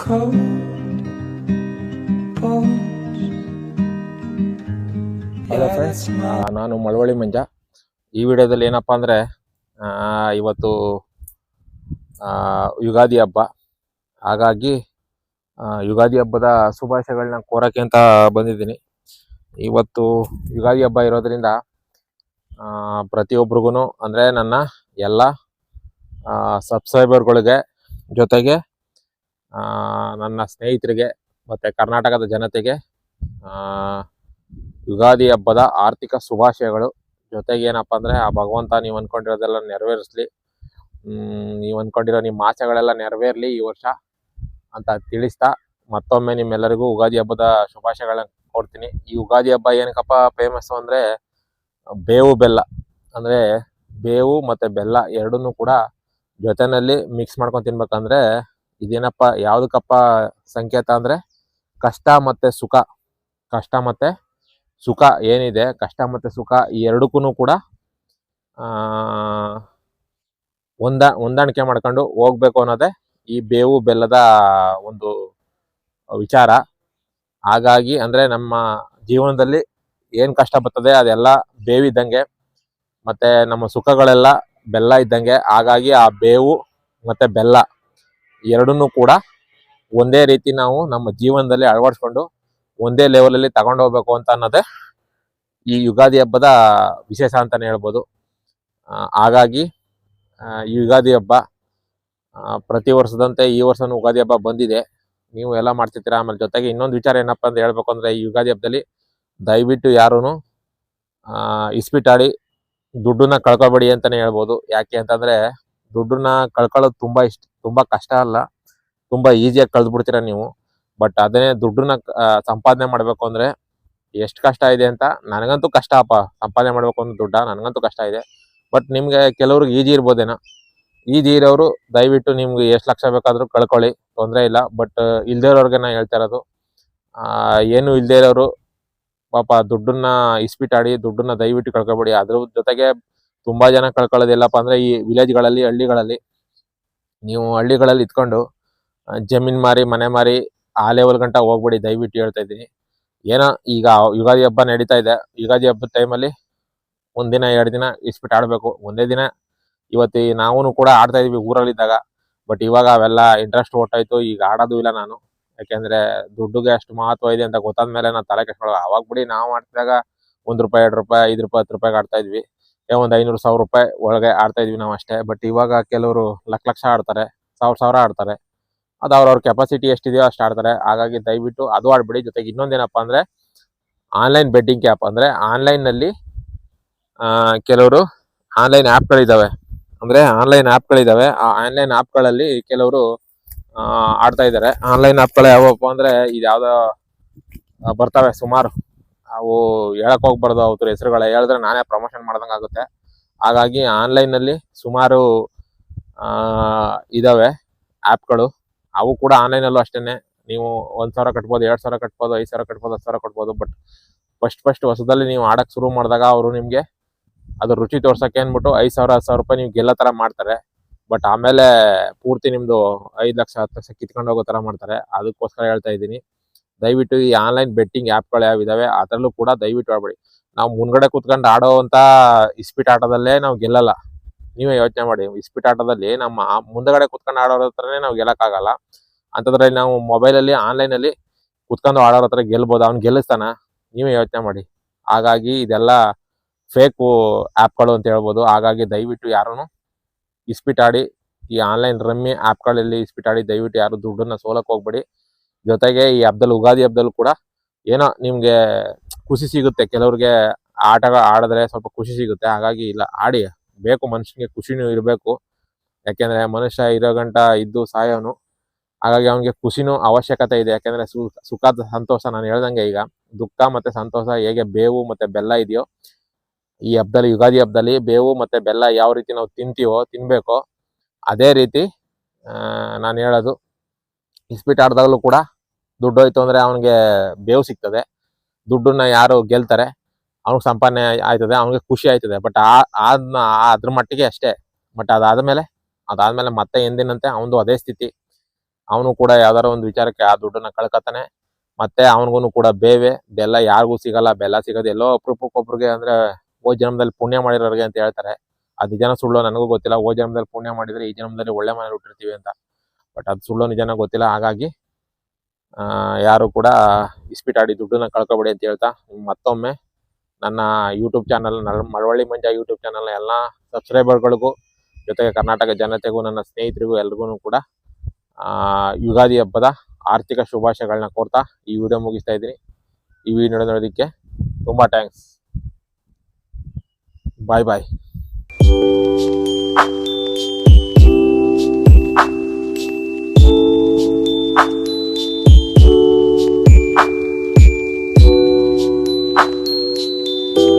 cold. Hello friends ನಾನು ಮಳವಳ್ಳಿ ಮಂಜ. ಈ ವಿಡಿಯೋದಲ್ಲಿ ಏನಪ್ಪಾ ಅಂದರೆ ಇವತ್ತು ಆ, ಯುಗಾದಿ ಹಬ್ಬ. ಹಾಗಾಗಿ ಯುಗಾದಿ ಹಬ್ಬದ ಶುಭಾಶಯಗಳನ್ನ ಕೋರಕ್ಕೆ ಅಂತ ಬಂದಿದ್ದೀನಿ. ಇವತ್ತು ಯುಗಾದಿ ಹಬ್ಬ ಇರೋದ್ರಿಂದ ಪ್ರತಿಯೊಬ್ಬರಿಗೂ ಅಂದರೆ ನನ್ನ ಎಲ್ಲ ಸಬ್ಸ್ಕ್ರೈಬರ್ಗಳಿಗೆ ಜೊತೆಗೆ ನನ್ನ ಸ್ನೇಹಿತರಿಗೆ ಮತ್ತು ಕರ್ನಾಟಕದ ಜನತೆಗೆ ಯುಗಾದಿ ಹಬ್ಬದ ಆರ್ಥಿಕ ಶುಭಾಶಯಗಳು. ಜೊತೆಗೆ ಏನಪ್ಪಾ ಅಂದ್ರೆ ಆ ಭಗವಂತ ನೀವು ಅಂದ್ಕೊಂಡಿರೋದೆಲ್ಲ ನೆರವೇರಿಸ್ಲಿ. ನೀವು ಅಂದ್ಕೊಂಡಿರೋ ನಿಮ್ಮ ಆಸೆಗಳೆಲ್ಲ ನೆರವೇರ್ಲಿ ಈ ವರ್ಷ ಅಂತ ತಿಳಿಸ್ತಾ ಮತ್ತೊಮ್ಮೆ ನಿಮ್ಮೆಲ್ಲರಿಗೂ ಯುಗಾದಿ ಹಬ್ಬದ ಶುಭಾಶಯಗಳನ್ನು ಕೊಡ್ತೀನಿ ಈ ಯುಗಾದಿ ಹಬ್ಬ ಏನಕ್ಕಪ್ಪ ಫೇಮಸ್ ಅಂದ್ರೆ ಬೇವು ಬೆಲ್ಲ. ಅಂದರೆ ಬೇವು ಮತ್ತೆ ಬೆಲ್ಲ ಎರಡನ್ನೂ ಕೂಡ ಜೊತೆಯಲ್ಲಿ ಮಿಕ್ಸ್ ಮಾಡ್ಕೊಂಡು ತಿನ್ಬೇಕಂದ್ರೆ ಇದೇನಪ್ಪ, ಯಾವುದಕ್ಕಪ್ಪ ಸಂಕೇತ ಅಂದರೆ ಕಷ್ಟ ಮತ್ತೆ ಸುಖ. ಕಷ್ಟ ಮತ್ತೆ ಸುಖ ಏನಿದೆ? ಕಷ್ಟ ಮತ್ತೆ ಸುಖ ಈ ಎರಡಕ್ಕೂ ಕೂಡ ಹೊಂದ, ಹೊಂದಾಣಿಕೆ ಮಾಡ್ಕೊಂಡು ಹೋಗ್ಬೇಕು ಅನ್ನೋದೇ ಈ ಬೇವು ಬೆಲ್ಲದ ಒಂದು ವಿಚಾರ. ಹಾಗಾಗಿ ಅಂದ್ರೆ ನಮ್ಮ ಜೀವನದಲ್ಲಿ ಏನು ಕಷ್ಟ ಬರ್ತದೆ ಅದೆಲ್ಲ ಬೇವಿದ್ದಂಗೆ ಮತ್ತೆ ನಮ್ಮ ಸುಖಗಳೆಲ್ಲ ಬೆಲ್ಲ ಇದ್ದಂಗೆ. ಹಾಗಾಗಿ ಆ ಬೇವು ಮತ್ತೆ ಬೆಲ್ಲ ಎರಡನ್ನೂ ಕೂಡ ಒಂದೇ ರೀತಿ ನಾವು ನಮ್ಮ ಜೀವನದಲ್ಲಿ ಅಳವಡಿಸ್ಕೊಂಡು ಒಂದೇ ಲೆವೆಲಲ್ಲಿ ತಗೊಂಡು ಹೋಗ್ಬೇಕು ಅಂತ ಅನ್ನೋದೇ ಈ ಯುಗಾದಿ ಹಬ್ಬದ ವಿಶೇಷ ಅಂತಾನೆ ಹೇಳ್ಬೋದು. ಹಾಗಾಗಿ ಈ ಯುಗಾದಿ ಹಬ್ಬ ಪ್ರತಿ ವರ್ಷದಂತೆ ಈ ವರ್ಷನೂ ಯುಗಾದಿ ಹಬ್ಬ ಬಂದಿದೆ. ನೀವು ಎಲ್ಲ ಮಾಡ್ತಿರ್ತೀರ ಆಮೇಲೆ ಜೊತೆಗೆ ಇನ್ನೊಂದು ವಿಚಾರ ಏನಪ್ಪ ಅಂತ ಹೇಳ್ಬೇಕು ಅಂದ್ರೆ ಈ ಯುಗಾದಿ ಹಬ್ಬದಲ್ಲಿ ದಯವಿಟ್ಟು ಯಾರೂ ಇಸ್ಪಿಟಾಡಿ ದುಡ್ಡನ್ನ ಕಳ್ಕೊಬೇಡಿ ಅಂತಾನೆ ಹೇಳ್ಬೋದು. ಯಾಕೆ ಅಂತಂದ್ರೆ ದುಡ್ಡನ್ನ ಕಳ್ಕೊಳ್ಳೋದು ತುಂಬಾ ಇಷ್ಟ. ತುಂಬಾ ಕಷ್ಟ ಅಲ್ಲ. ತುಂಬಾ ಈಸಿಯಾಗಿ ಕಳೆದ್ಬಿಡ್ತೀರಾ ನೀವು. ಬಟ್ ಅದನ್ನೇ ದುಡ್ಡನ್ನ ಸಂಪಾದನೆ ಮಾಡಬೇಕು ಅಂದ್ರೆ ಎಷ್ಟು ಕಷ್ಟ ಇದೆ ಅಂತ ನನಗಂತೂ ಕಷ್ಟ ಅಪ್ಪ. ಸಂಪಾದನೆ ಮಾಡ್ಬೇಕು ಅಂದ್ರೆ ದುಡ್ಡ? ನನಗಂತೂ ಕಷ್ಟ ಇದೆ. ಬಟ್ ನಿಮ್ಗೆ ಕೆಲವ್ರಿಗೆ ಈಜಿ ಇರ್ಬೋದೇನೋ. ಈಜಿ ಇರೋರು ದಯವಿಟ್ಟು ನಿಮ್ಗೆ ಎಷ್ಟು ಲಕ್ಷ ಬೇಕಾದರೂ ಕಳ್ಕೊಳ್ಳಿ. ತೊಂದರೆ ಇಲ್ಲ. ಬಟ್ ಇಲ್ದೇ ಇರೋರಿಗೆ ನಾ ಹೇಳ್ತಾ ಇರೋದು ಏನು ಇಲ್ದೆ ಇರೋರು ಪಾಪ ದುಡ್ಡನ್ನ ಇಸ್ಪಿಟಾಡಿ, ದುಡ್ಡನ್ನ ದಯವಿಟ್ಟು ಕಳ್ಕೊಬೇಡಿ. ಅದ್ರ ಜೊತೆಗೆ ತುಂಬಾ ಜನ ಕಳ್ಕೊಳ್ಳೋದಿಲ್ಲಪ್ಪ ಅಂದ್ರೆ ಈ ವಿಲೇಜ್ಗಳಲ್ಲಿ ಹಳ್ಳಿಗಳಲ್ಲಿ ನೀವು ಹಳ್ಳಿಗಳಲ್ಲಿ ಇದ್ಕೊಂಡು ಜಮೀನ್ ಮಾರಿ, ಮನೆ ಮಾರಿ ಆ ಲೆವೆಲ್ ಗಂಟ ಹೋಗ್ಬೇಡಿ, ದಯವಿಟ್ಟು ಹೇಳ್ತಾ ಇದ್ದೀನಿ. ಏನೋ ಈಗ ಯುಗಾದಿ ಹಬ್ಬ ನಡೀತಾ ಇದೆ. ಯುಗಾದಿ ಹಬ್ಬದ ಟೈಮಲ್ಲಿ ಒಂದಿನ ಎರಡು ದಿನ ಇಸ್ಬಿಟ್ಟು ಆಡ್ಬೇಕು. ಒಂದೇ ದಿನ ಇವತ್ತಿ ನಾವು ಕೂಡ ಆಡ್ತಾ ಇದೀವಿ ಊರಲ್ಲಿದ್ದಾಗ. ಬಟ್ ಇವಾಗ ಅವೆಲ್ಲ ಇಂಟ್ರೆಸ್ಟ್ ಹೊರ್ಟೋಯ್ತು ಈಗ ಆಡೋದು ಇಲ್ಲ ನಾನು. ಯಾಕೆಂದ್ರೆ ದುಡ್ಡುಗೆ ಅಷ್ಟು ಮಹತ್ವ ಇದೆ ಅಂತ ಗೊತ್ತಾದ್ಮೇಲೆ ನಾನು ತಲೆ ಕೆಸ್ಕೊಳ್ಳೋ ಅವಾಗ ಬಿಡಿ ನಾವು ಆಡ್ತಿದಾಗ ಒಂದ್ ರೂಪಾಯಿ, ಎರಡು ರೂಪಾಯಿ, ಐದು ರೂಪಾಯಿ, ಹತ್ತು ರೂಪಾಯಿಗೆ ಆಡ್ತಾ ಇದ್ವಿ. ಒಂದ್ ಐನೂರು ಸಾವಿರ ರೂಪಾಯಿ ಒಳಗೆ ಆಡ್ತಾ ಇದ್ವಿ ನಾವು ಅಷ್ಟೇ. ಬಟ್ ಇವಾಗ ಕೆಲವರು ಲಕ್ಷ ಲಕ್ಷ ಆಡ್ತಾರೆ ಸಾವಿರ ಸಾವಿರ ಆಡ್ತಾರೆ. ಅದು ಅವ್ರವ್ರ ಕೆಪಾಸಿಟಿ ಎಷ್ಟಿದೆಯೋ ಅಷ್ಟು ಆಡ್ತಾರೆ. ಹಾಗಾಗಿ ದಯವಿಟ್ಟು ಅದು ಆಡ್ಬಿಡಿ. ಜೊತೆಗೆ ಇನ್ನೊಂದೇನಪ್ಪ ಅಂದ್ರೆ ಆನ್ಲೈನ್ ಅಂದ್ರೆ ಆನ್ಲೈನ್ನಲ್ಲಿ ಆ, ಕೆಲವರು ಆನ್ಲೈನ್ ಆ್ಯಪ್ಗಳಿದಾವೆ ಅಂದ್ರೆ ಆನ್ಲೈನ್ ಆ್ಯಪ್ಗಳಿದಾವೆ ಆ ಆನ್ಲೈನ್ ಆ್ಯಪ್ಗಳಲ್ಲಿ ಕೆಲವರು ಆಡ್ತಾ ಇದ್ದಾರೆ ಆನ್ಲೈನ್ ಆ್ಯಪ್ಗಳು ಯಾವಪ್ಪ ಅಂದ್ರೆ ಇದು ಬರ್ತಾವೆ ಬರ್ತವೆ ಸುಮಾರು. ಅವು ಹೇಳಕ್ ಹೋಗ್ಬಾರ್ದು ಅವ್ರ ಹೆಸರುಗಳ. ಹೇಳಿದ್ರೆ ನಾನೇ ಪ್ರಮೋಷನ್ ಮಾಡ್ದಂಗೆ ಆಗುತ್ತೆ. ಹಾಗಾಗಿ ಆನ್ಲೈನ್ನಲ್ಲಿ ಸುಮಾರು ಇದಾವೆ ಆ್ಯಪ್ಗಳು ಅವು ಕೂಡ ಆನ್ಲೈನ್ ಅಲ್ಲೂ ಅಷ್ಟೇನೆ. ನೀವು ಒಂದು ಸಾವಿರ ಕಟ್ಬೋದು, ಎರಡು ಸಾವಿರ ಕಟ್ಬೋದು, ಐದು ಸಾವಿರ ಕಟ್ಬೋದು, ಹತ್ತು ಸಾವಿರ ಕಟ್ಬೋದು ಬಟ್ ಫಸ್ಟ್ ಫಸ್ಟ್ ಹೊಸದಲ್ಲಿ ನೀವು ಆಡಕ್ಕೆ ಶುರು ಮಾಡಿದಾಗ ಅವರು ನಿಮಗೆ ಅದು ರುಚಿ ತೋರ್ಸೋಕೆ ಅಂದ್ಬಿಟ್ಟು ಐದ್ ಸಾವಿರ, ಹತ್ತು ಸಾವಿರ ರೂಪಾಯಿ ನೀವು ಗೆಲ್ಲೋ ಥರ ಮಾಡ್ತಾರೆ. ಬಟ್ ಆಮೇಲೆ ಪೂರ್ತಿ ನಿಮ್ಮದು ಐದು ಲಕ್ಷ, ಹತ್ತು ಲಕ್ಷ ಕಿತ್ಕೊಂಡು ಹೋಗೋ ಥರ ಮಾಡ್ತಾರೆ. ಅದಕ್ಕೋಸ್ಕರ ಹೇಳ್ತಾ ಇದ್ದೀನಿ. ದಯವಿಟ್ಟು ಈ ಆನ್ಲೈನ್ ಬೆಟ್ಟಿಂಗ್ ಆ್ಯಪ್ಗಳು ಯಾವಿದಾವೆ ಅದರಲ್ಲೂ ಕೂಡ ದಯವಿಟ್ಟು ಆಡಬೇಡಿ ನಾವು ಮುಂದ್ಗಡೆ ಕುತ್ಕೊಂಡು ಆಡೋವಂಥ ಇಸ್ಪೀಟ್ ಆಟದಲ್ಲೇ ನಾವು ಗೆಲ್ಲಲ್ಲ. ನೀವೇ ಯೋಚನೆ ಮಾಡಿ, ಇಸ್ಪೀಟ್ ಆಟದಲ್ಲಿ ನಮ್ಮ ಮುಂದಗಡೆ ಕುತ್ಕೊಂಡು ಆಡೋರ ಹತ್ರನೇ ನಾವು ಗೆಲ್ಲಕ್ಕಾಗಲ್ಲ. ಅಂತದ್ರಲ್ಲಿ ನಾವು ಮೊಬೈಲಲ್ಲಿ ಆನ್ಲೈನಲ್ಲಿ ಕುತ್ಕೊಂಡು ಆಡೋರ ಹತ್ರ ಗೆಲ್ಬೋದು, ಅವ್ನು ಗೆಲ್ಲಿಸ್ತಾನ, ನೀವೇ ಯೋಚನೆ ಮಾಡಿ. ಹಾಗಾಗಿ ಇದೆಲ್ಲ ಫೇಕ್ ಆ್ಯಪ್ಗಳು ಅಂತ ಹೇಳ್ಬೋದು. ಹಾಗಾಗಿ ದಯವಿಟ್ಟು ಯಾರೂ ಇಸ್ಪೀಟ್ ಆಡಿ, ಈ ಆನ್ಲೈನ್ ರಮ್ಮಿ ಆ್ಯಪ್ಗಳಲ್ಲಿ ಇಸ್ಪೀಟ್ ಆಡಿ ದಯವಿಟ್ಟು ಯಾರು ದುಡ್ಡನ್ನ ಸೋಲಕ್ಕೆ ಹೋಗ್ಬೇಡಿ. ಜೊತೆಗೆ ಈ ಹಬ್ಬದಲ್ಲಿ ಉಗಾದಿ ಹಬ್ಬದಲ್ಲೂ ಕೂಡ ಏನೋ ನಿಮ್ಗೆ ಖುಷಿ ಸಿಗುತ್ತೆ. ಕೆಲವ್ರಿಗೆ ಆಟ ಆಡಿದ್ರೆ ಸ್ವಲ್ಪ ಖುಷಿ ಸಿಗುತ್ತೆ. ಹಾಗಾಗಿ ಇಲ್ಲ, ಆಡಿ. ಬೇಕು ಮನುಷ್ಯನಿಗೆ, ಖುಷಿನೂ ಇರಬೇಕು. ಯಾಕೆಂದ್ರೆ ಮನುಷ್ಯ ಇರೋ ಗಂಟ ಇದ್ದು ಸಾಯೋನು. ಹಾಗಾಗಿ ಅವನಿಗೆ ಖುಷಿನೂ ಅವಶ್ಯಕತೆ ಇದೆ. ಯಾಕೆಂದ್ರೆ ಸುಖ ಸಂತೋಷ ನಾನು ಹೇಳ್ದಂಗೆ ಈಗ. ದುಃಖ ಮತ್ತೆ ಸಂತೋಷ ಹೇಗೆ ಬೇವು ಮತ್ತೆ ಬೆಲ್ಲ ಇದೆಯೋ, ಈ ಹಬ್ಬದಲ್ಲಿ ಯುಗಾದಿ ಹಬ್ಬದಲ್ಲಿ ಬೇವು ಮತ್ತೆ ಬೆಲ್ಲ ಯಾವ ರೀತಿ ನಾವು ತಿಂತೀವೋ, ತಿನ್ಬೇಕೋ, ಅದೇ ರೀತಿ ನಾನು ಹೇಳೋದು. ಇಸ್ಪೀಟ್ ಆಡಿದಾಗಲೂ ಕೂಡ ದುಡ್ಡು ಹೋಯ್ತು ಅಂದ್ರೆ ಅವನಿಗೆ ಬೇವು ಸಿಗ್ತದೆ. ದುಡ್ಡನ್ನ ಯಾರು ಗೆಲ್ತಾರೆ. ಅವ್ನಿಗೆ ಸಂಪಾದನೆ ಆಯ್ತದೆ, ಅವನಿಗೆ ಖುಷಿ ಆಯ್ತದೆ. ಬಟ್ ಆ ಆದ್ನ ಅದ್ರ ಮಟ್ಟಿಗೆ ಅಷ್ಟೇ. ಬಟ್ ಅದಾದ್ಮೇಲೆ ಅದಾದ್ಮೇಲೆ ಮತ್ತೆ ಎಂದಿನಂತೆ ಅವನದು ಅದೇ ಸ್ಥಿತಿ. ಅವನು ಕೂಡ ಯಾವ್ದಾರ ಒಂದು ವಿಚಾರಕ್ಕೆ ಆ ದುಡ್ಡನ್ನ ಕಳ್ಕತಾನೆ ಮತ್ತೆ ಅವನಿಗೂ ಕೂಡ ಬೇವೆ, ಬೆಲ್ಲ ಯಾರಿಗೂ ಸಿಗಲ್ಲ. ಬೆಲ್ಲ ಸಿಗೋದು ಎಲ್ಲೋ ಅಪರೂಪಕ್ಕೊಬ್ರಿಗೆ ಅಂದ್ರೆ ಓ ಜನ್ಮದಲ್ಲಿ ಪುಣ್ಯ ಮಾಡಿರೋರಿಗೆ ಅಂತ ಹೇಳ್ತಾರೆ. ಅದು ನಿಜನ ಸುಳ್ಳು ನನಗೂ ಗೊತ್ತಿಲ್ಲ. ಓ ಜನ್ಮದಲ್ಲಿ ಪುಣ್ಯ ಮಾಡಿದ್ರೆ ಈ ಜನ್ಮದಲ್ಲಿ ಒಳ್ಳೆ ಮನೇಲಿ ಹುಟ್ಟಿರ್ತೀವಿ ಅಂತ. ಬಟ್ ಅದು ಸುಳ್ಳು ನಿಜನ ಗೊತ್ತಿಲ್ಲ. ಹಾಗಾಗಿ ಯಾರು ಕೂಡ ಇಸ್ಪಿಟ್ ಆಡಿ ದುಡ್ಡನ್ನ ಕಳ್ಕೊಬೇಡಿ ಅಂತ ಹೇಳ್ತಾ ಮತ್ತೊಮ್ಮೆ ನನ್ನ YouTube channel Malavalli Manja YouTube channel ಎಲ್ಲ ಸಬ್ಸ್ಕ್ರೈಬರ್ಗಳಿಗೂ ಜೊತೆಗೆ ಕರ್ನಾಟಕ ಜನತೆಗೂ, ನನ್ನ ಸ್ನೇಹಿತರಿಗೂ ಎಲ್ರಿಗೂ ಕೂಡ ಯುಗಾದಿ ಹಬ್ಬದ ಆರ್ಥಿಕ ಶುಭಾಶಯಗಳನ್ನ ಕೋರ್ತಾ ಈ ವಿಡಿಯೋ ಮುಗಿಸ್ತಾ ಇದ್ದೀನಿ. ಈ ವಿಡಿಯೋ ನೋಡೋದಕ್ಕೆ ತುಂಬ ಥ್ಯಾಂಕ್ಸ್ ಬಾಯ್ ಬಾಯ್